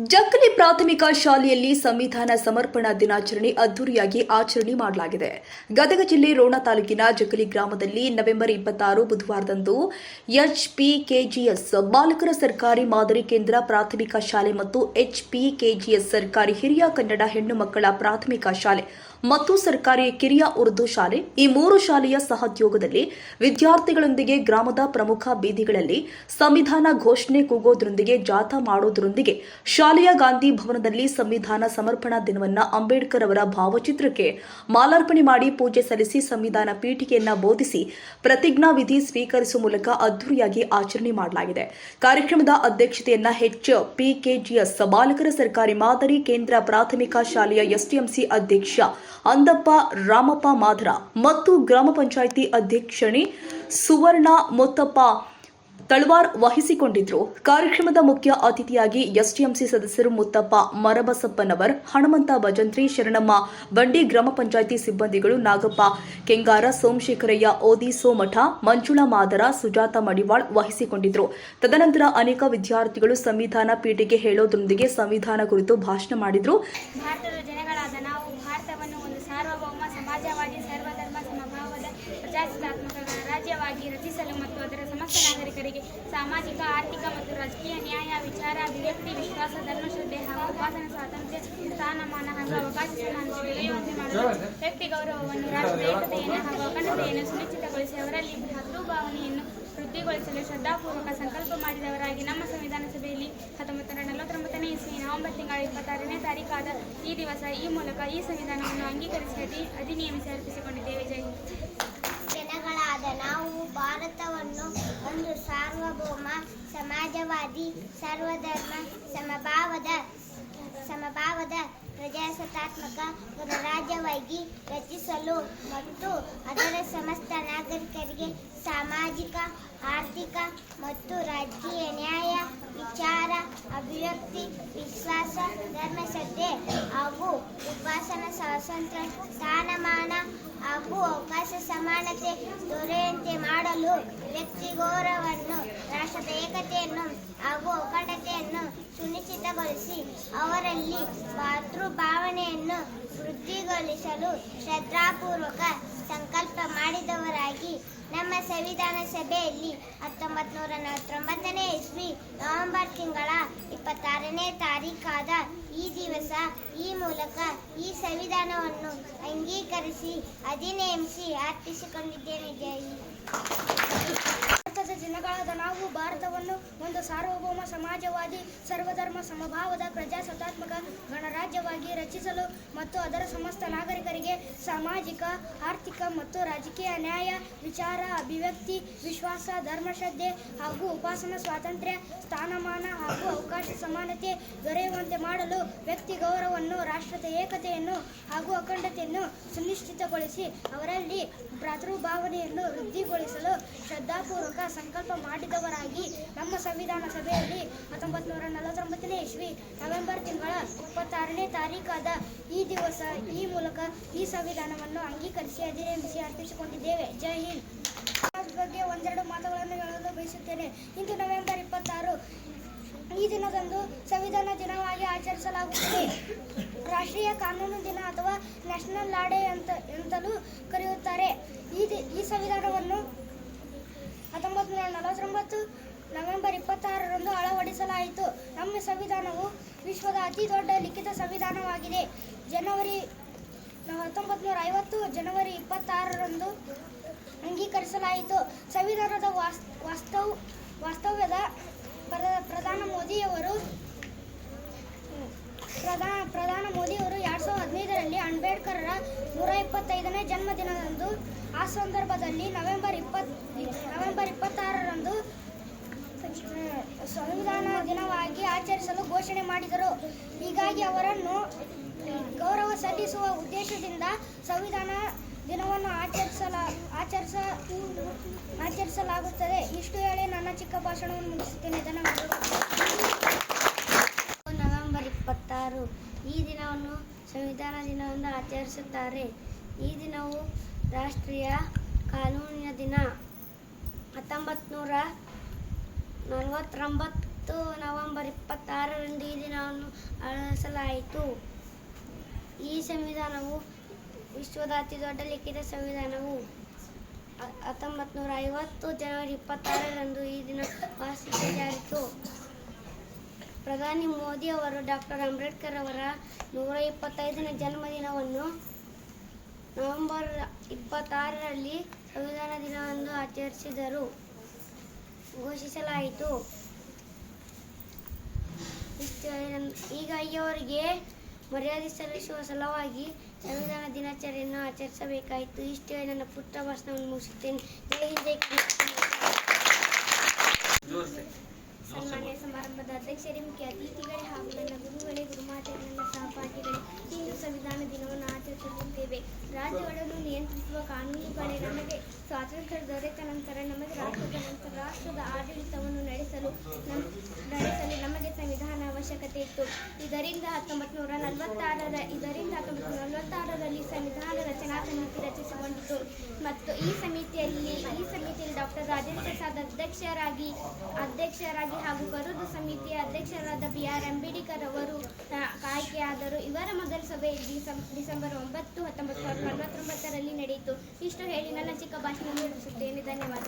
ಜಕ್ಕಲಿ ಪ್ರಾಥಮಿಕ ಶಾಲೆಯಲ್ಲಿ ಸಂವಿಧಾನ ಸಮರ್ಪಣಾ ದಿನಾಚರಣೆ ಅದ್ದೂರಿಯಾಗಿ ಆಚರಣೆ ಮಾಡಲಾಗಿದೆ. ಗದಗ ಜಿಲ್ಲೆ ರೋಣ ತಾಲೂಕಿನ ಜಕ್ಕಲಿ ಗ್ರಾಮದಲ್ಲಿ ನವೆಂಬರ್ ಇಪ್ಪತ್ತಾರು ಬುಧವಾರದಂದು ಎಚ್ಪಿಕೆಜಿಎಸ್ ಬಾಲಕರ ಸರ್ಕಾರಿ ಮಾದರಿ ಕೇಂದ್ರ ಪ್ರಾಥಮಿಕ ಶಾಲೆ ಮತ್ತು ಎಚ್ಪಿಕೆಜಿಎಸ್ ಸರ್ಕಾರಿ ಹಿರಿಯ ಕನ್ನಡ ಹೆಣ್ಣು ಮಕ್ಕಳ ಪ್ರಾಥಮಿಕ ಶಾಲೆ ಮತ್ತು ಸರ್ಕಾರಿ ಕಿರಿಯ ಉರ್ದು ಶಾಲೆ, ಈ ಮೂರು ಶಾಲೆಯ ಸಹೋದ್ಯೋಗದಲ್ಲಿ ವಿದ್ಯಾರ್ಥಿಗಳೊಂದಿಗೆ ಗ್ರಾಮದ ಪ್ರಮುಖ ಬೀದಿಗಳಲ್ಲಿ ಸಂವಿಧಾನ ಘೋಷಣೆ ಕೂಗೋದ್ರೊಂದಿಗೆ ಜಾಥಾ ಮಾಡೋದ್ರೊಂದಿಗೆ ಶಾಲೆಯ ಗಾಂಧಿ ಭವನದಲ್ಲಿ ಸಂವಿಧಾನ ಸಮರ್ಪಣಾ ದಿನವನ್ನ ಅಂಬೇಡ್ಕರ್ ಅವರ ಭಾವಚಿತ್ರಕ್ಕೆ ಮಾಲಾರ್ಪಣೆ ಮಾಡಿ ಪೂಜೆ ಸಲ್ಲಿಸಿ ಸಂವಿಧಾನ ಪೀಠಿಕೆಯನ್ನ ಬೋಧಿಸಿ ಪ್ರತಿಜ್ಞಾ ವಿಧಿ ಸ್ವೀಕರಿಸುವ ಮೂಲಕ ಅದ್ದೂರಿಯಾಗಿ ಆಚರಣೆ ಮಾಡಲಾಗಿದೆ. ಕಾರ್ಯಕ್ರಮದ ಅಧ್ಯಕ್ಷತೆಯನ್ನ ಹೆಚ್. ಪಿಕೆಜಿಎಸ್ ಬಾಲಕರ ಸರ್ಕಾರಿ ಮಾದರಿ ಕೇಂದ್ರ ಪ್ರಾಥಮಿಕ ಶಾಲೆಯ ಎಸ್ಟಿಎಂಸಿ ಅಧ್ಯಕ್ಷ ಅಂದಪ್ಪ, ರಾಮಪ್ಪ ಮಾಧರ ಮತ್ತು ಗ್ರಾಮ ಪಂಚಾಯಿತಿ ಅಧ್ಯಕ್ಷಣಿ ಸುವರ್ಣ ಮೊತ್ತಪ್ಪ ತಳವಾರ್ ವಹಿಸಿಕೊಂಡಿದ್ರು. ಕಾರ್ಯಕ್ರಮದ ಮುಖ್ಯ ಅತಿಥಿಯಾಗಿ ಎಸ್ಟಿಎಂಸಿ ಸದಸ್ಯರು ಮುತ್ತಪ್ಪ ಮರಬಸಪ್ಪನವರ್, ಹನುಮಂತ ಭಜಂತ್ರಿ ಶರಣಮ್ಮ, ಬಂಡಿ ಗ್ರಾಮ ಪಂಚಾಯಿತಿ ಸಿಬ್ಬಂದಿಗಳು ನಾಗಪ್ಪ, ಕೆಂಗಾರ ಸೋಮಶೇಖರಯ್ಯ, ಓದಿ ಸೋಮಠ, ಮಂಜುಳಾ ಮಾದರ, ಸುಜಾತ ಮಡಿವಾಳ್ ವಹಿಸಿಕೊಂಡಿದ್ರು. ತದನಂತರ ಅನೇಕ ವಿದ್ಯಾರ್ಥಿಗಳು ಸಂವಿಧಾನ ಪೀಠಿಗೆ ಹೇಳೋದ್ರೊಂದಿಗೆ ಸಂವಿಧಾನ ಕುರಿತು ಭಾಷಣ ಮಾಡಿದ್ರು ಭಾರತದ ಜನಗಳಾದ ನಾವು ಭಾರತವನ್ನು ಒಂದು ಸಾರ್ವಭೌಮ ಸಮಾಜವಾದಿ ಸರ್ವಧರ್ಮ ಸಮಭಾವದ ಪ್ರಜಾಸತ್ತಾತ್ಮಕ ಗಣರಾಜ್ಯವಾಗಿ ರಚಿಸಲು ಮತ್ತು ಅದರ ಸಮಸ್ತ ನಾಗರಿಕರಿಗೆ ಸಾಮಾಜಿಕ, ಆರ್ಥಿಕ ಮತ್ತು ರಾಜಕೀಯ ನ್ಯಾಯ, ವಿಚಾರ, ಅಭಿವ್ಯಕ್ತಿ, ವಿಶ್ವಾಸ ಧರ್ಮಶ್ರದ್ಧೆ ಹಾಗೂ ಉಪಾಸನ ಸ್ವಾತಂತ್ರ್ಯ ಸ್ಥಾನಮಾನ ಹಾಗೂ ಅವಕಾಶ ದೊರೆಯುವಂತೆ ಮಾಡಲು ವ್ಯಕ್ತಿ ಗೌರವವನ್ನು ರಾಷ್ಟ್ರದ ಏಕತೆಯನ್ನು ಹಾಗೂ ಅಖಂಡತೆಯನ್ನು ಸುನಿಶ್ಚಿತಗೊಳಿಸಿ ಅವರಲ್ಲಿ ಭಾವನೆಯನ್ನು ವೃದ್ಧಿಗೊಳಿಸಲು ಶ್ರದ್ಧಾಪೂರ್ವಕ ಸಂಕಲ್ಪ ಮಾಡಿದವರಾಗಿ ನಮ್ಮ ಸಂವಿಧಾನ ಸಭೆಯಲ್ಲಿ ಹತ್ತೊಂಬತ್ತರ ನಲವತ್ತೊಂಬತ್ತನೇ ಇಸ್ವಿ ನವೆಂಬರ್ ತಿಂಗಳ ಇಪ್ಪತ್ತಾರನೇ ತಾರೀಕಾದ ಈ ದಿವಸ ಈ ಮೂಲಕ ಈ ಸಂವಿಧಾನವನ್ನು ಅಂಗೀಕರಿಸಿ ಅಧಿ ಅಧಿನಿಯಮಿಸಿ ಅರ್ಪಿಸಿಕೊಂಡಿದ್ದೇವೆ ಜೈ. ನಾವು ಭಾರತವನ್ನು ಒಂದು ಸಾರ್ವಭೌಮ, ಸಮಾಜವಾದಿ, ಸರ್ವಧರ್ಮ, ಸಮಭಾವದ ಸಮಭಾವದ ಪ್ರಜಾಸತ್ತಾತ್ಮಕ ಗಣರಾಜ್ಯವಾಗಿ ರಚಿಸಲು ಮತ್ತು ಅದರ ಸಮಸ್ತ ನಾಗರಿಕರಿಗೆ ಸಾಮಾಜಿಕ, ಆರ್ಥಿಕ ಮತ್ತು ರಾಜಕೀಯ ನ್ಯಾಯ, ವಿಚಾರ, ಅಭಿವ್ಯಕ್ತಿ, ವಿಶ್ವಾಸ ಧರ್ಮಶ್ರದ್ಧೆ ಹಾಗೂ ಉಪಾಸನ ಸ್ವಾತಂತ್ರ್ಯ ಸ್ಥಾನಮಾನ ಹಾಗೂ ಅವಕಾಶ ಸಮಾನತೆ ದೊರೆಯಂತೆ ಮಾಡಲು ವ್ಯಕ್ತಿ ಗೌರವವನ್ನು, ರಾಷ್ಟ್ರದ ಏಕತೆಯನ್ನು ಹಾಗೂ ಅಖಂಡತೆಯನ್ನು ಸುನಿಶ್ಚಿತಗೊಳಿಸಿ ಅವರಲ್ಲಿ ಭಾತೃಭಾವನೆಯನ್ನು ವೃದ್ಧಿಗೊಳಿಸಲು ಶ್ರದ್ಧಾಪೂರ್ವಕ ಸಂಕಲ್ಪ ಮಾಡಿದವರಾಗಿ ನಮ್ಮ ಸಂವಿಧಾನ ಸಭೆಯಲ್ಲಿ ಹತ್ತೊಂಬತ್ತು ನೂರ ನಲವತ್ತೊಂಬತ್ತನೇ ಇಸ್ವಿ ನವೆಂಬರ್ ತಿಂಗಳ ಇಪ್ಪತ್ತಾರನೇ ತಾರೀಕಾದ ಈ ದಿವಸ ಈ ಮೂಲಕ ಈ ಸಂವಿಧಾನವನ್ನು ಅಂಗೀಕರಿಸಿ ಅಧಿನೇಮಿಸಿ ಅರ್ಪಿಸಿಕೊಂಡಿದ್ದೇನೆ ಜೈ ಹಿಂದ್. ಭಾರತದ ದಿನಗಳಾದ ನಾವು ಭಾರತವನ್ನು ಒಂದು ಸಾರ್ವಭೌಮ ಸಮಾಜವಾದಿ, ಸರ್ವಧರ್ಮ ಸಮಭಾವದ, ಪ್ರಜಾಸತ್ತಾತ್ಮಕ ಗಣರಾಜ್ಯವಾಗಿ ರಚಿಸಲು ಮತ್ತು ಅದರ ಸಮಸ್ತ ನಾಗರಿಕರಿಗೆ ಸಾಮಾಜಿಕ, ಆರ್ಥಿಕ ಮತ್ತು ರಾಜಕೀಯ ನ್ಯಾಯ, ವಿಚಾರ, ಅಭಿವ್ಯಕ್ತಿ, ವಿಶ್ವಾಸ, ಧರ್ಮಶ್ರದ್ಧೆ ಹಾಗೂ ಉಪಾಸನಾ ಸ್ವಾತಂತ್ರ್ಯ, ಸ್ಥಾನಮಾನ ಹಾಗೂ ಅವಕಾಶ ಸಮಾನತೆ ದೊರೆಯುವಂತೆ ಮಾಡಲು ವ್ಯಕ್ತಿ ಗೌರವವನ್ನು, ರಾಷ್ಟ್ರದ ಏಕತೆಯನ್ನು ಹಾಗೂ ಅಖಂಡತೆಯನ್ನು ಸುನಿಶ್ಚಿತಗೊಳಿಸಿ ಅವರಲ್ಲಿ ಭ್ರಾತೃಭಾವನೆಯನ್ನು ವೃದ್ಧಿಗೊಳಿಸಲು ಶ್ರದ್ಧಾಪೂರ್ವಕ ಸಂಕಲ್ಪ ಮಾಡಿದವರಾಗಿ ನಮ್ಮ ಸಂವಿಧಾನ ಸಭೆಯಲ್ಲಿ ಹತ್ತೊಂಬತ್ತು ನೂರ ನಲವತ್ತೊಂಬತ್ತನೇ ಇಸ್ವಿ ನವೆಂಬರ್ ತಿಂಗಳ ಇಪ್ಪತ್ತಾರನೇ ತಾರೀಕಾದ ಈ ದಿವಸ ಈ ಮೂಲಕ ಈ ಸಂವಿಧಾನವನ್ನು ಅಂಗೀಕರಿಸಿ ಅಧಿನೇಮಿಸಿ ಅರ್ಪಿಸಿಕೊಂಡಿದ್ದೇವೆ. ಜೈ ಹಿಂದ್. ಬಗ್ಗೆ ಒಂದೆರಡು ಮಾತುಗಳನ್ನು ಹೇಳಲು ಬಯಸುತ್ತೇನೆ. ಇಂದು ನವೆಂಬರ್ ಇಪ್ಪತ್ತಾರು, ಈ ದಿನದಂದು ಸಂವಿಧಾನ ದಿನವಾಗಿ ಆಚರಿಸಲಾಗುತ್ತದೆ. ರಾಷ್ಟ್ರೀಯ ಕಾನೂನು ದಿನ ಅಥವಾ ನ್ಯಾಷನಲ್ ಲಾ ಡೇ ಅಂತ ಎಂತಲೂ ಕರೆಯುತ್ತಾರೆ. ಈ ಈ ಸಂವಿಧಾನವನ್ನು ಹತ್ತೊಂಬತ್ತು ನೂರ ನಲವತ್ತೊಂಬತ್ತು ನವೆಂಬರ್ ಇಪ್ಪತ್ತಾರರಂದು ಅಳವಡಿಸಲಾಯಿತು. ನಮ್ಮ ಸಂವಿಧಾನವು ವಿಶ್ವದ ಅತಿ ದೊಡ್ಡ ಲಿಖಿತ ಸಂವಿಧಾನವಾಗಿದೆ. ಜನವರಿ ಹತ್ತೊಂಬತ್ತು ನೂರ ಐವತ್ತು ಜನವರಿ ಇಪ್ಪತ್ತಾರರಂದು ಅಂಗೀಕರಿಸಲಾಯಿತು. ಸಂವಿಧಾನದ ವಾಸ್, ವಾಸ್ತವ, ವಾಸ್ತವ್ಯದ ಪ್ರ- ಪ್ರಧಾನ ಮೋದಿಯವರು ಪ್ರಧಾನ ಪ್ರಧಾನ ಮೋದಿಯವರು ಎರಡು ಸಾವಿರದ ಹದಿನೈದರಲ್ಲಿ ಅಂಬೇಡ್ಕರ್ರ ನೂರ ಇಪ್ಪತ್ತೈದನೇ ಜನ್ಮದಿನದಂದು ಆ ಸಂದರ್ಭದಲ್ಲಿ ನವೆಂಬರ್ ಇಪ್ಪತ್ ನವೆಂಬರ್ ಇಪ್ಪತ್ತಾರರಂದು ಸಂವಿಧಾನ ದಿನವಾಗಿ ಆಚರಿಸಲು ಘೋಷಣೆ ಮಾಡಿದರು. ಹೀಗಾಗಿ ಅವರನ್ನು ಗೌರವ ಸಲ್ಲಿಸುವ ಉದ್ದೇಶದಿಂದ ಸಂವಿಧಾನ ದಿನವನ್ನು ಆಚರಿಸಲ ಆಚರಿಸ ಆಚರಿಸಲಾಗುತ್ತದೆ. ಇಷ್ಟು ಹೇಳಿ ನನ್ನ ಚಿಕ್ಕ ಭಾಷಣವನ್ನು ಮುಗಿಸುತ್ತೇನೆ. ಧನ್ಯವಾದಗಳು. ನವೆಂಬರ್ ಇಪ್ಪತ್ತಾರು ಈ ದಿನವನ್ನು ಸಂವಿಧಾನ ದಿನವೆಂದು ಆಚರಿಸುತ್ತಾರೆ. ಈ ದಿನವು ರಾಷ್ಟ್ರೀಯ ಕಾನೂನಿನ ದಿನ. ಹತ್ತೊಂಬತ್ತು ನೂರ ನಲವತ್ತೊಂಬತ್ತು ನವೆಂಬರ್ ಇಪ್ಪತ್ತಾರರಂದು ಈ ದಿನವನ್ನು ಆಚರಿಸಲಾಯಿತು. ಈ ಸಂವಿಧಾನವು ವಿಶ್ವದ ಅತಿ ದೊಡ್ಡ ಲಿಖಿತ ಸಂವಿಧಾನವು. ಹತ್ತೊಂಬತ್ತು ನೂರ ಐವತ್ತು ಜನವರಿ ಇಪ್ಪತ್ತಾರರಂದು ಈ ದಿನ ವಾರ್ಷಿಕ ಪ್ರಧಾನಿ ಮೋದಿ ಅವರು ಡಾಕ್ಟರ್ ಅಂಬೇಡ್ಕರ್ ಅವರ ನೂರ ಇಪ್ಪತ್ತೈದನೇ ಜನ್ಮದಿನವನ್ನು ನವೆಂಬರ್ ಇಪ್ಪತ್ತಾರರಲ್ಲಿ ಸಂವಿಧಾನ ದಿನವನ್ನು ಆಚರಿಸಿದರು. ಘೋಷಿಸಲಾಯಿತು. ಈಗ ಅಯ್ಯವರಿಗೆ ಮರ್ಯಾದೆ ಸಲ್ಲಿಸುವ ಸಲುವಾಗಿ ಸಂವಿಧಾನ ದಿನಾಚರಣೆಯನ್ನು ಆಚರಿಸಬೇಕಾಯಿತು. ಇಷ್ಟು ನನ್ನ ಪುಟ್ಟ ಭಾಷಣವನ್ನು ಮುಗಿಸುತ್ತೇನೆ. ಜೈ. ಸನ್ಮಾನ್ಯ ಸಮಾರಂಭದ ಅಧ್ಯಕ್ಷರೇ ಮುಖ್ಯ ಅತಿಥಿಗಳೇ ಹಾಗೂ ನನ್ನ ಗುರುಗಳೇ ಗುರುಮಾತೆ ನನ್ನ ಸಹಪಾಠಿಗಳೇ ಇಂದು ಸಂವಿಧಾನ ದಿನವನ್ನು ಆಚರಿಸುತ್ತಿದ್ದೇವೆ. ರಾಜ್ಯಗಳನ್ನು ನಿಯಂತ್ರಿಸುವ ಕಾನೂನುಗಳೇ ನಮಗೆ ಸ್ವಾತಂತ್ರ್ಯ ದೊರೆತ ನಂತರ ನಮಗೆ ರಾಷ್ಟ್ರದ ನಂತರ ರಾಷ್ಟ್ರದ ಆಡಳಿತವನ್ನು ನಡೆಸಲು ನಡೆಸಲು ನಮಗೆ ಸಂವಿಧಾನ ಅವಶ್ಯಕತೆ ಇತ್ತು. ಇದರಿಂದ ಹತ್ತೊಂಬತ್ತು ನೂರ ನಲವತ್ತಾರರ ಇದರಿಂದ ಹತ್ತೊಂಬತ್ತು ನೂರ ನಲವತ್ತಾರರಲ್ಲಿ ಸಂವಿಧಾನ ರಚನಾ ಸಮಿತಿ ರಚಿಸಿಕೊಂಡಿತು. ಮತ್ತು ಈ ಸಮಿತಿಯಲ್ಲಿ ಈ ಸಮಿತಿಯಲ್ಲಿ ಡಾಕ್ಟರ್ ರಾಜೇಂದ್ರ ಪ್ರಸಾದ್ ಅಧ್ಯಕ್ಷರಾಗಿ ಅಧ್ಯಕ್ಷರಾಗಿ ಹಾಗೂ ಕರುದು ಸಮಿತಿಯ ಅಧ್ಯಕ್ಷರಾದ ಬಿ ಆರ್ ಅಂಬೇಡ್ಕರ್ ಅವರು ಆಯ್ಕೆಯಾದರು. ಇವರ ಮೊದಲ ಸಭೆ ಡಿಸಂ- ಡಿಸೆಂಬರ್ ಒಂಬತ್ತು ಹತ್ತೊಂಬತ್ತು ಸಾವಿರದ ನಲವತ್ತೊಂಬತ್ತರಲ್ಲಿ ನಡೆಯಿತು. ಇಷ್ಟು ಹೇಳಿ ನನ್ನ ಚಿಕ್ಕ ಭಾಷಣ ಮುಗಿಸುತ್ತೇನೆ. ಧನ್ಯವಾದ.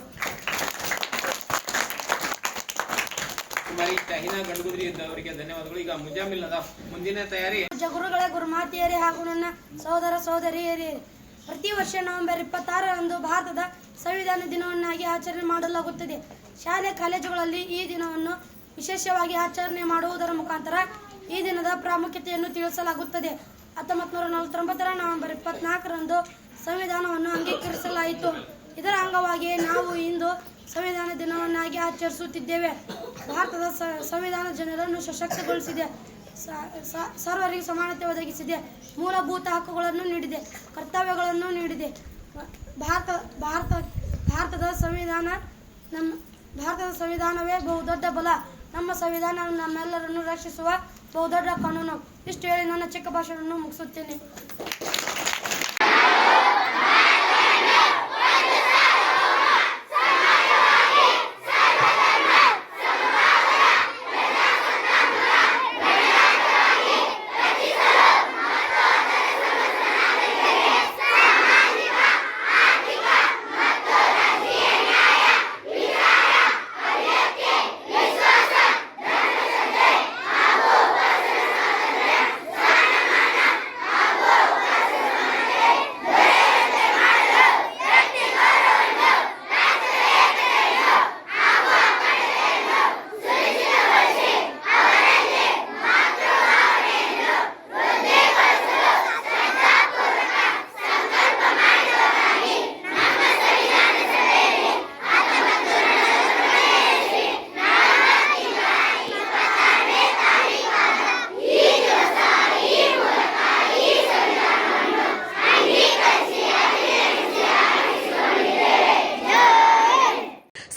ಗಂಡುಗುದ್ರಿ ಧನ್ಯವಾದಗಳು. ಈಗ ಮುಂದಿನ ತಯಾರಿ. ಜಗುರುಗಳ ಗುರುಮಾತೆಯರೇ ಹಾಗೂ ನನ್ನ ಸಹೋದರ ಸಹೋದರಿಯರೇ ಪ್ರತಿ ವರ್ಷ ನವೆಂಬರ್ ಇಪ್ಪತ್ತಾರರಂದು ಭಾರತದ ಸಂವಿಧಾನ ದಿನವನ್ನಾಗಿ ಆಚರಣೆ ಮಾಡಲಾಗುತ್ತದೆ. ಶಾಲೆ, ಕಾಲೇಜುಗಳಲ್ಲಿ ಈ ದಿನವನ್ನು ವಿಶೇಷವಾಗಿ ಆಚರಣೆ ಮಾಡುವುದರ ಮುಖಾಂತರ ಈ ದಿನದ ಪ್ರಾಮುಖ್ಯತೆಯನ್ನು ತಿಳಿಸಲಾಗುತ್ತದೆ. ಹತ್ತೊಂಬತ್ತು ನೂರ ನಲವತ್ತೊಂಬತ್ತರ ನವೆಂಬರ್ ಇಪ್ಪತ್ನಾಲ್ಕರಂದು ಸಂವಿಧಾನವನ್ನು ಅಂಗೀಕರಿಸಲಾಯಿತು. ಇದರ ಅಂಗವಾಗಿ ನಾವು ಇಂದು ಸಂವಿಧಾನ ದಿನವನ್ನಾಗಿ ಆಚರಿಸುತ್ತಿದ್ದೇವೆ. ಭಾರತದ ಸಂವಿಧಾನ ಜನರನ್ನು ಸಶಕ್ತಗೊಳಿಸಿದೆ. ಸರ್ವರಿಗೆ ಸಮಾನತೆ ಒದಗಿಸಿದೆ. ಮೂಲಭೂತ ಹಕ್ಕುಗಳನ್ನು ನೀಡಿದೆ. ಕರ್ತವ್ಯಗಳನ್ನು ನೀಡಿದೆ. ಭಾರತ ಭಾರತ, ಭಾರತದ ಸಂವಿಧಾನ, ನಮ್ಮ ಭಾರತದ ಸಂವಿಧಾನವೇ ಬಹುದೊಡ್ಡ ಬಲ. ನಮ್ಮ ಸಂವಿಧಾನ ನಮ್ಮೆಲ್ಲರನ್ನು ರಕ್ಷಿಸುವ ಬಹುದೊಡ್ಡ ಕಾನೂನು. ಇಷ್ಟು ಹೇಳಿ ನನ್ನ ಚಿಕ್ಕ ಭಾಷಣವನ್ನು ಮುಗಿಸುತ್ತೇನೆ.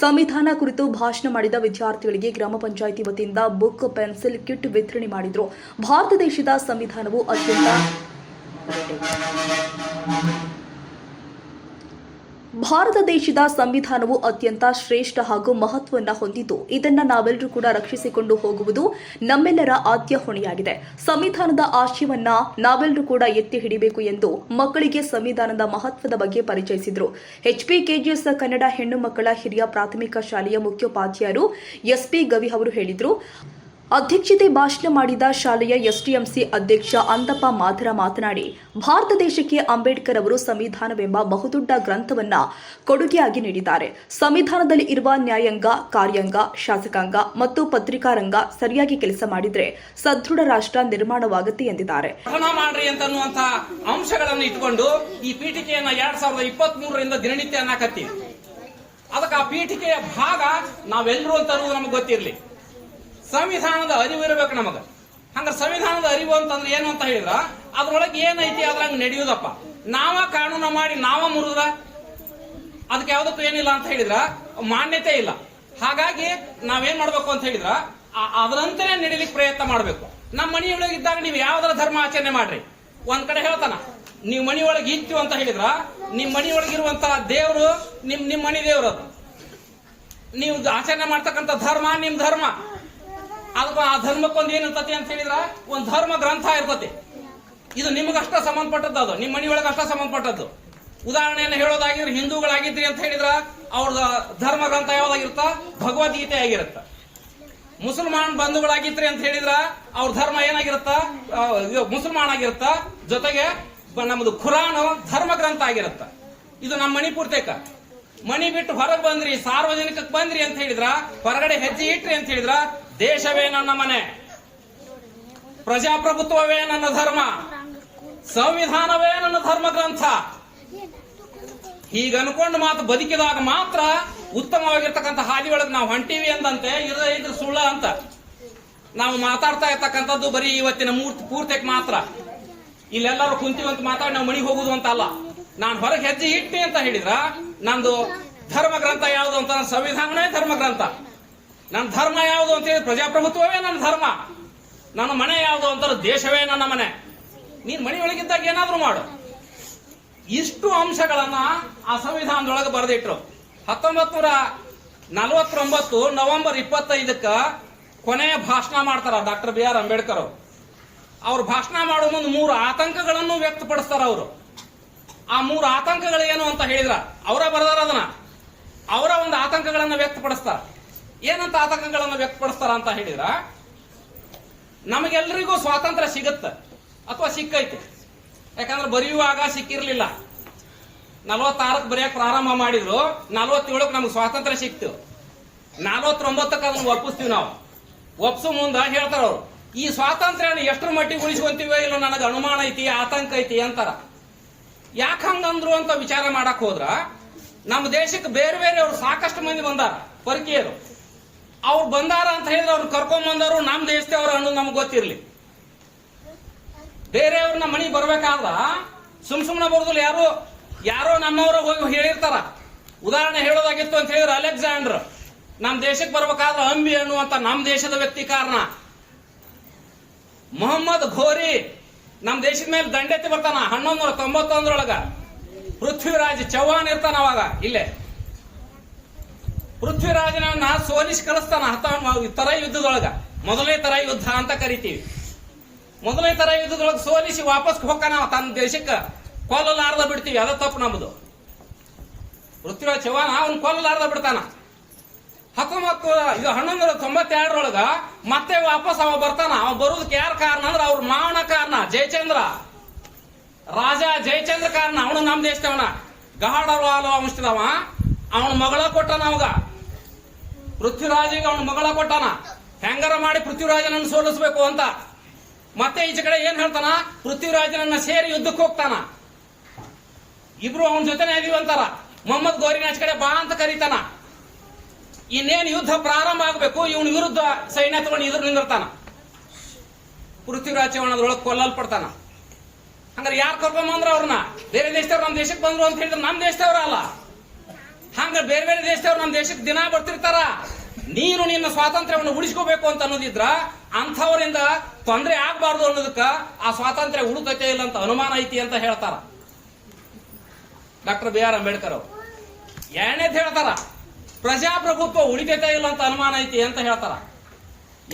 ಸಂವಿಧಾನ ಕುರಿತು ಭಾಷಣ ಮಾಡಿದ ವಿದ್ಯಾರ್ಥಿಗಳಿಗೆ ಗ್ರಾಮ ಪಂಚಾಯಿತಿ ವತಿಯಿಂದ ಬುಕ್, ಪೆನ್ಸಿಲ್, ಕಿಟ್ ವಿತರಣೆ ಮಾಡಿದರು. ಭಾರತ ದೇಶದ ಸಂವಿಧಾನವು ಅತ್ಯಂತ ಭಾರತ ದೇಶದ ಸಂವಿಧಾನವು ಅತ್ಯಂತ ಶ್ರೇಷ್ಠ ಹಾಗೂ ಮಹತ್ವವನ್ನು ಹೊಂದಿದ್ದು, ಇದನ್ನು ನಾವೆಲ್ಲರೂ ಕೂಡ ರಕ್ಷಿಸಿಕೊಂಡು ಹೋಗುವುದು ನಮ್ಮೆಲ್ಲರ ಆದ್ಯ ಹೊಣೆಯಾಗಿದೆ. ಸಂವಿಧಾನದ ಆಶಯವನ್ನ ನಾವೆಲ್ಲರೂ ಕೂಡ ಎತ್ತಿ ಹಿಡಿಬೇಕು ಎಂದು ಮಕ್ಕಳಿಗೆ ಸಂವಿಧಾನದ ಮಹತ್ವದ ಬಗ್ಗೆ ಪರಿಚಯಿಸಿದರು. ಎಚ್ಪಿ ಕೆಜಿಎಸ್ ಕನ್ನಡ ಹೆಣ್ಣು ಮಕ್ಕಳ ಹಿರಿಯ ಪ್ರಾಥಮಿಕ ಶಾಲೆಯ ಮುಖ್ಯೋಪಾಧ್ಯಾಯರು ಎಸ್ಪಿ ಗವಿ ಅವರು ಹೇಳಿದರು. ಅಧ್ಯಕ್ಷತೆ ಭಾಷಣ ಮಾಡಿದ ಶಾಲೆಯ ಎಸ್ಟಿಎಂಸಿ ಅಧ್ಯಕ್ಷ ಅಂತಪ್ಪ ಮಾಧರ ಮಾತನಾಡಿ, ಭಾರತ ದೇಶಕ್ಕೆ ಅಂಬೇಡ್ಕರ್ ಅವರು ಸಂವಿಧಾನವೆಂಬ ಬಹುದೊಡ್ಡ ಗ್ರಂಥವನ್ನ ಕೊಡುಗೆಯಾಗಿ ನೀಡಿದ್ದಾರೆ. ಸಂವಿಧಾನದಲ್ಲಿ ಇರುವ ನ್ಯಾಯಾಂಗ, ಕಾರ್ಯಾಂಗ, ಶಾಸಕಾಂಗ ಮತ್ತು ಪತ್ರಿಕಾರಂಗ ಸರಿಯಾಗಿ ಕೆಲಸ ಮಾಡಿದ್ರೆ ಸದೃಢ ರಾಷ್ಟ್ರ ನಿರ್ಮಾಣವಾಗುತ್ತೆ ಎಂದಿದ್ದಾರೆ. ಅಂಶಗಳನ್ನು ಇಟ್ಕೊಂಡು ಈ ಪೀಠಿಕೆಯನ್ನ ಎರಡ್ ಸಾವಿರದ ಇಪ್ಪತ್ತ್ ಮೂರರಿಂದ ದಿನನಿತ್ಯ ಅದಕ್ಕೆ ಆ ಪೀಠಿಕೆಯ ಭಾಗ ನಾವೆಲ್ಲರೂ ಅಂತ ನಮಗೆ ಗೊತ್ತಿರ್ಲಿ. ಸಂವಿಧಾನದ ಅರಿವು ಇರಬೇಕು ನಮಗೆ. ಹಂಗ ಸಂವಿಧಾನದ ಅರಿವು ಅಂತಂದ್ರೆ ಏನು ಅಂತ ಹೇಳಿದ್ರ, ಅದ್ರೊಳಗೆ ಏನೈತಿ ಅದ್ರಂಗ ನಡೆಯುವುದಪ್ಪ ನಾವ ಕಾನೂನು ಮಾಡಿ ನಾವ ಮುರಿದ್ರ. ಅದಕ್ಕೆ ಯಾವ್ದಕ್ಕೂ ಏನಿಲ್ಲ ಅಂತ ಹೇಳಿದ್ರ, ಮಾನ್ಯತೆ ಇಲ್ಲ. ಹಾಗಾಗಿ ನಾವೇನ್ ಮಾಡ್ಬೇಕು ಅಂತ ಹೇಳಿದ್ರ ಅದರಂತೆ ನಡೀಲಿಕ್ಕೆ ಪ್ರಯತ್ನ ಮಾಡಬೇಕು. ನಮ್ಮ ಮನೆಯೊಳಗೆ ಇದ್ದಾಗ ನೀವು ಯಾವ್ದಾರ ಧರ್ಮ ಆಚರಣೆ ಮಾಡ್ರಿ. ಒಂದ್ ಕಡೆ ಹೇಳ್ತಾನ, ನೀವು ಮನೆಯೊಳಗೆ ಇತ್ತು ಅಂತ ಹೇಳಿದ್ರ ನಿಮ್ ಮನೆಯೊಳಗಿರುವಂತ ದೇವರು ನಿಮ್ ನಿಮ್ ಮನೆ ದೇವ್ರದು ನೀವು ಆಚರಣೆ ಮಾಡ್ತಕ್ಕಂಥ ಧರ್ಮ ನಿಮ್ ಧರ್ಮ. ಅದಕ್ಕೆ ಆ ಧರ್ಮಕ್ಕೊಂದು ಏನಿರ್ತತಿ ಅಂತ ಹೇಳಿದ್ರ? ಒಂದು ಧರ್ಮ ಗ್ರಂಥ ಇರ್ತತಿ. ಇದು ನಿಮಗಷ್ಟ ಸಂಬಂಧಪಟ್ಟದ್ದು ಅದು. ನಿಮ್ಮ ಮನೆಯೊಳಗೆ ಅಷ್ಟ ಸಂಬಂಧಪಟ್ಟದ್ದು. ಉದಾಹರಣೆಯನ್ನು ಹೇಳೋದಾಗಿದ್ರೆ ಹಿಂದೂಗಳಾಗಿದ್ರಿ ಅಂತ ಹೇಳಿದ್ರ, ಅವ್ರದ ಧರ್ಮ ಗ್ರಂಥ ಯಾವ್ದಾಗಿರುತ್ತ? ಭಗವದ್ಗೀತೆ ಆಗಿರುತ್ತ. ಮುಸಲ್ಮಾನ್ ಬಂಧುಗಳಾಗಿದ್ರಿ ಅಂತ ಹೇಳಿದ್ರ, ಅವ್ರ ಧರ್ಮ ಏನಾಗಿರುತ್ತ? ಮುಸಲ್ಮಾನ್ ಆಗಿರುತ್ತ. ಜೊತೆಗೆ ನಮ್ದು ಖುರಾನ್ ಧರ್ಮ ಗ್ರಂಥ ಆಗಿರುತ್ತ. ಇದು ನಮ್ಮ ಮಣಿಪೂರ್ತೇಕ ಮಣಿ ಬಿಟ್ಟು ಹೊರಗೆ ಬಂದ್ರಿ ಸಾರ್ವಜನಿಕಕ್ಕೆ ಬಂದ್ರಿ ಅಂತ ಹೇಳಿದ್ರ, ಹೊರಗಡೆ ಹೆಜ್ಜೆ ಇಟ್ರಿ ಅಂತ ಹೇಳಿದ್ರ ದೇಶವೇ ನನ್ನ ಮನೆ. ಪ್ರಜಾಪ್ರಭುತ್ವವೇ ನನ್ನ ಧರ್ಮ. ಸಂವಿಧಾನವೇ ನನ್ನ ಧರ್ಮ ಗ್ರಂಥ. ಹೀಗೆ ಅನ್ಕೊಂಡು ಮಾತು ಬದುಕಿದಾಗ ಮಾತ್ರ ಉತ್ತಮವಾಗಿರ್ತಕ್ಕಂಥ ಹಾದಿ ಒಳಗೆ ನಾವು ಹೊಂಟೀವಿ ಅಂದಂತೆ ಇರದ ಇದ್ರ ಸುಳ್ಳ ಅಂತ. ನಾವು ಮಾತಾಡ್ತಾ ಇರ್ತಕ್ಕಂಥದ್ದು ಬರೀ ಇವತ್ತಿನ ಮೂರ್ತಿ ಪೂರ್ತಿಗೆ ಮಾತ್ರ. ಇಲ್ಲೆಲ್ಲರೂ ಅಂತ ಮಾತಾಡಿ ನಾವು ಮನೆಗೆ ಹೋಗುದು ಅಂತ ಅಲ್ಲ. ನಾನು ಹೊರಗೆ ಹೆಜ್ಜೆ ಇಟ್ಟಿ ಅಂತ ಹೇಳಿದ್ರ, ನಂದು ಧರ್ಮ ಗ್ರಂಥ ಯಾವುದು ಅಂತ ಸಂವಿಧಾನನೇ ಧರ್ಮ ಗ್ರಂಥ. ನನ್ನ ಧರ್ಮ ಯಾವುದು ಅಂತ ಹೇಳಿ ಪ್ರಜಾಪ್ರಭುತ್ವವೇ ನನ್ನ ಧರ್ಮ. ನನ್ನ ಮನೆ ಯಾವುದು ಅಂತಾರೆ ದೇಶವೇ ನನ್ನ ಮನೆ. ನೀನ್ ಮನೆಯೊಳಗಿದ್ದಾಗ ಏನಾದ್ರೂ ಮಾಡು. ಇಷ್ಟು ಅಂಶಗಳನ್ನ ಆ ಸಂವಿಧಾನದೊಳಗೆ ಬರೆದಿಟ್ರು. ಹತ್ತೊಂಬತ್ ನೂರ ನಲವತ್ತೊಂಬತ್ತು ನವೆಂಬರ್ ಇಪ್ಪತ್ತೈದಕ್ಕ ಕೊನೆಯ ಭಾಷಣ ಮಾಡ್ತಾರ ಡಾಕ್ಟರ್ ಬಿ ಆರ್ ಅಂಬೇಡ್ಕರ್ ಅವರು. ಅವ್ರು ಭಾಷಣ ಮಾಡೋ ಮುಂದೆ ಮೂರು ಆತಂಕಗಳನ್ನು ವ್ಯಕ್ತಪಡಿಸ್ತಾರ ಅವರು. ಆ ಮೂರು ಆತಂಕಗಳು ಏನು ಅಂತ ಹೇಳಿದ್ರ? ಅವರ ಬರೆದಾರ ಅದನ್ನ. ಅವರ ಒಂದು ಆತಂಕಗಳನ್ನು ವ್ಯಕ್ತಪಡಿಸ್ತಾರ. ಏನಂತ ಆತಂಕಗಳನ್ನು ವ್ಯಕ್ತಪಡಿಸ್ತಾರ ಅಂತ ಹೇಳಿದ್ರ ನಮಗೆಲ್ಲರಿಗೂ ಸ್ವಾತಂತ್ರ್ಯ ಸಿಗತ್ತ ಅಥವಾ ಸಿಕ್ಕೈತೆ. ಯಾಕಂದ್ರೆ ಬರೆಯುವಾಗ ಸಿಕ್ಕಿರ್ಲಿಲ್ಲ. ನಲವತ್ತಾರಕ್ಕೆ ಬರೆಯಕ್ ಪ್ರಾರಂಭ ಮಾಡಿದ್ರು ನಲವತ್ತೇಳಕ್ಕೆ ನಮ್ಗೆ ಸ್ವಾತಂತ್ರ್ಯ ಸಿಕ್ತು. ನಲವತ್ತೊಂಬತ್ತಕ್ಕೆ ಅದನ್ನು ಒಪ್ಪಿಸ್ತೀವಿ ನಾವು. ಒಪ್ಸು ಮುಂದ ಹೇಳ್ತಾರ ಅವ್ರು, ಈ ಸ್ವಾತಂತ್ರ್ಯನ ಎಷ್ಟರ ಮಟ್ಟಿಗೆ ಉಳಿಸ್ಕೊಂತೀವೋ ಇಲ್ಲ ನನಗೆ ಅನುಮಾನ ಐತಿ, ಆತಂಕ ಐತಿ ಅಂತಾರ. ಯಾಕೆ ಹಂಗಂದ್ರು ಅಂತ ವಿಚಾರ ಮಾಡಕ್ ಹೋದ್ರ ನಮ್ಮ ದೇಶಕ್ಕೆ ಬೇರೆ ಬೇರೆ ಅವರು ಸಾಕಷ್ಟು ಮಂದಿ ಬಂದಾರ, ಪರಕೀಯರು. ಅವ್ರು ಬಂದಾರ ಅಂತ ಹೇಳಿದ್ರೆ ಅವ್ರು ಕರ್ಕೊಂಡ್ ಬಂದವರು ನಮ್ಮ ದೇಶದವ್ರು ಅನ್ನೋದು ನಮ್ಗೆ ಗೊತ್ತಿರ್ಲಿ. ಬೇರೆಯವ್ರನ್ನ ಮನೆಗೆ ಬರ್ಬೇಕಾದ್ರ ಸುಮ್ ಸುಮ್ನೆ ಬರುದಿಲ್ಲ, ಯಾರು, ಯಾರೋ ನಮ್ಮವ್ರ ಹೋಗಿ ಹೇಳಿರ್ತಾರ. ಉದಾಹರಣೆ ಹೇಳೋದಾಗಿತ್ತು ಅಂತ ಹೇಳಿದ್ರೆ ಅಲೆಕ್ಸಾಂಡರ್, ನಮ್ ದೇಶಕ್ಕೆ ಬರ್ಬೇಕಾದ್ರೆ ಅಂಬಿ ಅನ್ನುವಂತ ನಮ್ ದೇಶದ ವ್ಯಕ್ತಿ ಕಾರಣ. ಮೊಹಮ್ಮದ್ ಘೋರಿ ನಮ್ ದೇಶದ ಮೇಲೆ ದಂಡೆತ್ತಿ ಬರ್ತಾನ ಹನ್ನೊಂದು ನೂರ ತೊಂಬತ್ತೊಂದರೊಳಗ. ಪೃಥ್ವಿರಾಜ್ ಚೌಹಾನ್ ಇರ್ತಾನ ಅವಾಗ, ಇಲ್ಲೇ. ಪೃಥ್ವಿರಾಜನನ್ನ ಸೋಲಿಸಿ ಕಳಿಸ್ತಾನ ಹತ ತರ ಯುದ್ಧದೊಳಗ. ಮೊದಲನೇ ತರ ಯುದ್ಧ ಅಂತ ಕರಿತೀವಿ. ಮೊದಲನೇ ತರ ಯುದ್ಧದೊಳಗೆ ಸೋಲಿಸಿ ವಾಪಸ್ ಹೋಗ್ತಾನ ಅವ ತನ್ನ ದೇಶಕ್ಕೆ ಕೊಲ್ಲಲಾರ್ದ ಬಿಡ್ತೀವಿ. ಅದ ತಪ್ಪು ನಮ್ದು. ಪೃಥ್ವಿರಾಜ್ ಚವಾನ ಅವನ್ ಕೊಲ್ಲಲಾರ್ದ ಬಿಡ್ತಾನ. ಹತ್ತೊಂಬತ್ತು, ಇದು ಹನ್ನೊಂದರ ತೊಂಬತ್ತೆರಡರೊಳಗ ಮತ್ತೆ ವಾಪಸ್ ಅವ ಬರ್ತಾನ. ಅವ ಬರೋದಕ್ಕೆ ಯಾರ ಕಾರಣ ಅಂದ್ರೆ ಅವ್ರ ಮಾವನ ಕಾರಣ, ಜಯಚಂದ್ರ. ರಾಜ ಜಯಚಂದ್ರ ಕಾರಣ. ಅವನು ನಮ್ಮ ದೇಶದವನ. ಗಾಢ ಅಂಶದವ ಅವನ ಮಗಳ ಕೊಟ್ಟನ ಅವಾಗ ಪೃಥ್ವಿರಾಜಿಗೆ ಅವನ ಮಗಳ ಕೊಟ್ಟಾನ. ಹೆಂಗರ ಮಾಡಿ ಪೃಥ್ವಿರಾಜನನ್ನು ಸೋಲಿಸಬೇಕು ಅಂತ. ಮತ್ತೆ ಈಚೆ ಕಡೆ ಏನ್ ಹೇಳ್ತಾನ? ಪೃಥ್ವಿರಾಜನನ್ನ ಸೇರಿ ಯುದ್ಧಕ್ಕೆ ಹೋಗ್ತಾನ. ಇಬ್ರು ಅವನ ಜೊತೆನೆ ಇದೀವಿ ಅಂತಾರ. ಮೊಹಮ್ಮದ್ ಗೋರಿನ ಆಚೆ ಕಡೆ ಬಾ ಅಂತ ಕರೀತಾನ. ಇನ್ನೇನು ಯುದ್ಧ ಪ್ರಾರಂಭ ಆಗಬೇಕು, ಇವನ ವಿರುದ್ಧ ಸೈನ್ಯ ತಗೊಂಡು ಎದುರು ನಿಂದಿರ್ತಾನ. ಪೃಥ್ವಿರಾಜ್ ಅದ್ರೊಳಗೆ ಕೊಲ್ಲಲ್ಪಡ್ತಾನ. ಹಂಗಾರೆ ಯಾರು ಕರ್ಕೊಂಬಂದ್ರ ಅವ್ರನ್ನ? ಬೇರೆ ದೇಶದವ್ರು ನಮ್ಮ ದೇಶಕ್ಕೆ ಬಂದ್ರು ಅಂತ ಹೇಳಿದ್ರೆ ನಮ್ಮ ದೇಶದವ್ರ ಅಲ್ಲ. ಹಂಗ ಬೇರೆ ಬೇರೆ ದೇಶದವ್ರು ನಮ್ಮ ದೇಶಕ್ಕೆ ದಿನ ಬರ್ತಿರ್ತಾರ. ನೀನು ನಿನ್ನ ಸ್ವಾತಂತ್ರ್ಯವನ್ನು ಉಳಿಸ್ಕೋಬೇಕು ಅಂತ ಅನ್ನೋದಿದ್ರ ಅಂಥವರಿಂದ ತೊಂದರೆ ಆಗ್ಬಾರ್ದು ಅನ್ನೋದಕ್ಕ ಆ ಸ್ವಾತಂತ್ರ್ಯ ಉಳಿತೈತೆ ಇಲ್ಲ ಅಂತ ಅನುಮಾನ ಐತಿ ಅಂತ ಹೇಳ್ತಾರ. ಡಾಕ್ಟರ್ ಬಿ ಆರ್ ಅಂಬೇಡ್ಕರ್ ಅವರು. ಎರಡನೇದ್ ಹೇಳ್ತಾರ, ಪ್ರಜಾಪ್ರಭುತ್ವ ಉಳಿತೈತೆ ಇಲ್ಲ ಅಂತ ಅನುಮಾನ ಐತಿ ಅಂತ ಹೇಳ್ತಾರ.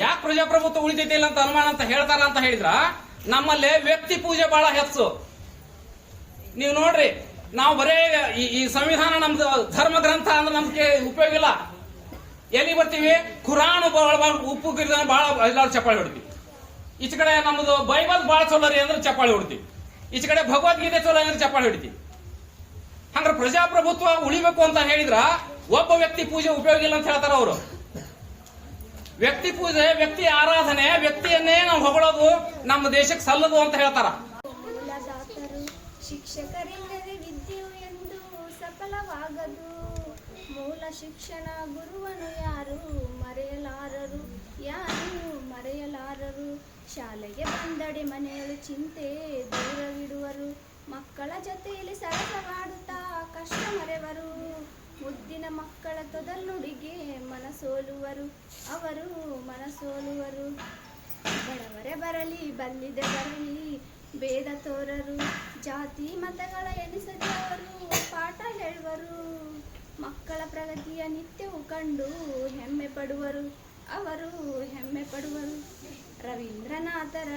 ಯಾಕೆ ಪ್ರಜಾಪ್ರಭುತ್ವ ಉಳಿತೈತೆ ಇಲ್ಲ ಅಂತ ಅನುಮಾನ ಅಂತ ಹೇಳ್ತಾರ ಅಂತ ಹೇಳಿದ್ರ, ನಮ್ಮಲ್ಲಿ ವ್ಯಕ್ತಿ ಪೂಜೆ ಬಹಳ ಹೆಚ್ಚು. ನೀವು ನೋಡ್ರಿ ನಾವು ಬರೇ ಈ- ಸಂವಿಧಾನ ನಮ್ದು, ಧರ್ಮ ಗ್ರಂಥ ಅಂದ್ರೆ ನಮ್ಗೆ ಉಪಯೋಗ ಇಲ್ಲ. ಎಲ್ಲಿ ಬರ್ತೀವಿ? ಖುರಾನ್ ಉಪ್ಪು ಗಿರಿದಾನ ಬಹಳ, ಎಲ್ಲಾರು ಚಪ್ಪಾಳಿ ಹೊಡ್ತೀವಿ. ಈಚ ಕಡೆ ನಮ್ದು ಬೈಬಲ್ ಬಹಳ ಚಲೋ ರೀ ಅಂದ್ರೆ ಚಪ್ಪಾಳಿ ಹೊಡ್ತೀವಿ. ಈಚ ಕಡೆ ಭಗವದ್ಗೀತೆ ಚಲೋ ಅಂದ್ರೆ ಚಪ್ಪಾಳಿ ಹೊಡಿತೀವಿ. ಹಂಗ್ರೆ ಪ್ರಜಾಪ್ರಭುತ್ವ ಉಳಿಬೇಕು ಅಂತ ಹೇಳಿದ್ರ ಒಬ್ಬ ವ್ಯಕ್ತಿ ಪೂಜೆ ಉಪಯೋಗ ಇಲ್ಲ ಅಂತ ಹೇಳ್ತಾರ ಅವರು. ವ್ಯಕ್ತಿ ಪೂಜೆ, ವ್ಯಕ್ತಿ ಆರಾಧನೆ, ವ್ಯಕ್ತಿಯನ್ನೇ ನಾವು ಹೊಗಳೋದು ನಮ್ಮ ದೇಶಕ್ಕೆ ಸಲ್ಲದು ಅಂತ ಹೇಳ್ತಾರ. ಸಫಲವಾಗದು ಮೂಲ ಶಿಕ್ಷಣ ಗುರುವನು ಯಾರು? ಮರೆಯಲಾರರು ಯಾರು? ಮರೆಯಲಾರರು. ಶಾಲೆಗೆ ಬಂದಡೆ ಮನೆಯಳು ಚಿಂತೆ ದೂರವಿಡುವರು. ಮಕ್ಕಳ ಜೊತೆಯಲ್ಲಿ ಸರಸವಾಡುತ್ತಾ ಕಷ್ಟ ಮರೆವರು. ಮುದ್ದಿನ ಮಕ್ಕಳ ತೊದಲುಡಿಗೆ ಮನಸೋಲುವರು. ಅವರು ಮನಸೋಲುವರು. ಬಡವರೇ ಬರಲಿ ಬಂದಿದೆ ಬರಲಿ ಭೇದ ತೋರರು. ಜಾತಿ ಮತಗಳ ಎನಿಸದೆ ಅವರು ಪಾಠ ಹೇಳುವರು ಮಕ್ಕಳ ಪ್ರಗತಿಯ ನಿತ್ಯವೂ ಕಂಡು ಹೆಮ್ಮೆ ಪಡುವರು. ಅವರು ಹೆಮ್ಮೆ ಪಡುವರು. ರವೀಂದ್ರನಾಥರ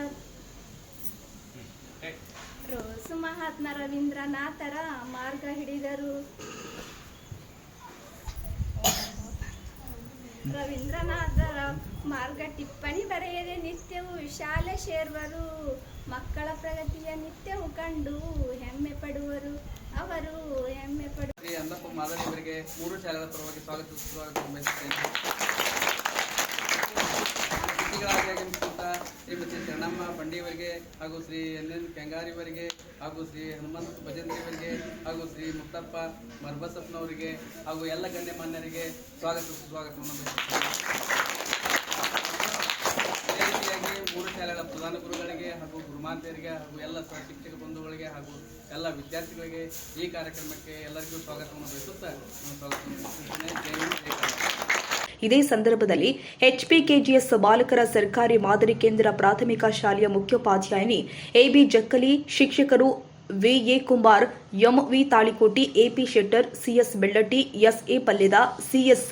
ರೋಸು ಮಹಾತ್ಮ ರವೀಂದ್ರನಾಥರ ಮಾರ್ಗ ಹಿಡಿದರು. ರವೀಂದ್ರನಾಥರ ಮಾರ್ಗ ಟಿಪ್ಪಣಿ ಬರೆಯದೆ ನಿತ್ಯವೂ ಶಾಲೆ ಸೇರುವರು. ಮಕ್ಕಳ ಪ್ರಗತಿಯ ನಿತ್ಯವೂ ಕಂಡು ಹೆಮ್ಮೆ ಪಡುವರು. ಅವರು ಹೆಮ್ಮೆ ಪಡು ಅನ್ನಪ್ಪ ಮಾದರಿ ಅವರಿಗೆ ಮೂರು ಶಾಲೆಗಳ ಪರವಾಗಿ ಸ್ವಾಗತ ಬಯಸುತ್ತೇನೆ ಅತಿಥಿಗಳಾಗಿ ಶ್ರೀಮತಿ ಶರಣಮ್ಮ ಬಂಡಿಯವರಿಗೆ ಹಾಗೂ ಶ್ರೀ ಎನ್ ಎನ್ ಕೆಂಗಾರಿವರಿಗೆ ಹಾಗೂ ಶ್ರೀ ಹನುಮಂತ ಭಜಂತ್ರಿಯವರಿಗೆ ಹಾಗೂ ಶ್ರೀ ಮುತ್ತಪ್ಪ ಮರ್ಬಸಪ್ಪನವರಿಗೆ ಹಾಗೂ ಎಲ್ಲ ಗಣ್ಯಮಾನ್ಯರಿಗೆ ಸ್ವಾಗತ ಸುಸ್ವಾಗತವನ್ನು ಅದೇ ರೀತಿಯಾಗಿ ಮೂರು ಶಾಲೆಗಳ ಪ್ರಧಾನ ಗುರುಗಳಿಗೆ ಹಾಗೂ ಗುರುಮಾತೆಯರಿಗೆ ಹಾಗೂ ಎಲ್ಲ ಶಿಕ್ಷಕ ಬಂಧುಗಳಿಗೆ ಹಾಗೂ ಎಲ್ಲ ವಿದ್ಯಾರ್ಥಿಗಳಿಗೆ ಈ ಕಾರ್ಯಕ್ರಮಕ್ಕೆ ಎಲ್ಲರಿಗೂ ಸ್ವಾಗತವನ್ನು ಬಯಸುತ್ತಾ. ಇದೇ ಸಂದರ್ಭದಲ್ಲಿ ಎಚ್ಪಿಕೆಜಿಎಸ್ ಬಾಲಕರ ಸರ್ಕಾರಿ ಮಾದರಿ ಕೇಂದ್ರ ಪ್ರಾಥಮಿಕ ಶಾಲೆಯ ಮುಖ್ಯೋಪಾಧ್ಯಾಯಿನಿ ಎಬಿ ಜಕ್ಕಲಿ, ಶಿಕ್ಷಕರು VA M V Talikoti AP Shettar CS Bellatti SA Palleda CS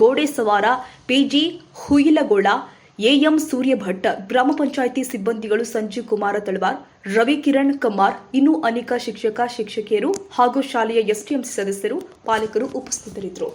Godesavar PG Huilgol AM Suryabhat ಗ್ರಾಮ ಪಂಚಾಯಿತಿ ಸಿಬ್ಬಂದಿಗಳು ಸಂಜೀವ್ ಕುಮಾರ ತಳವಾರ್, ರವಿ ಕಿರಣ್ ಕಮಾರ್ ಇನ್ನೂ ಅನೇಕ ಶಿಕ್ಷಕ, ಶಿಕ್ಷಕಿಯರು ಹಾಗೂ ಶಾಲೆಯ ಎಸ್ಟಿಎಂಸಿ ಸದಸ್ಯರು, ಪಾಲಕರು ಉಪಸ್ಥಿತರಿದ್ದರು.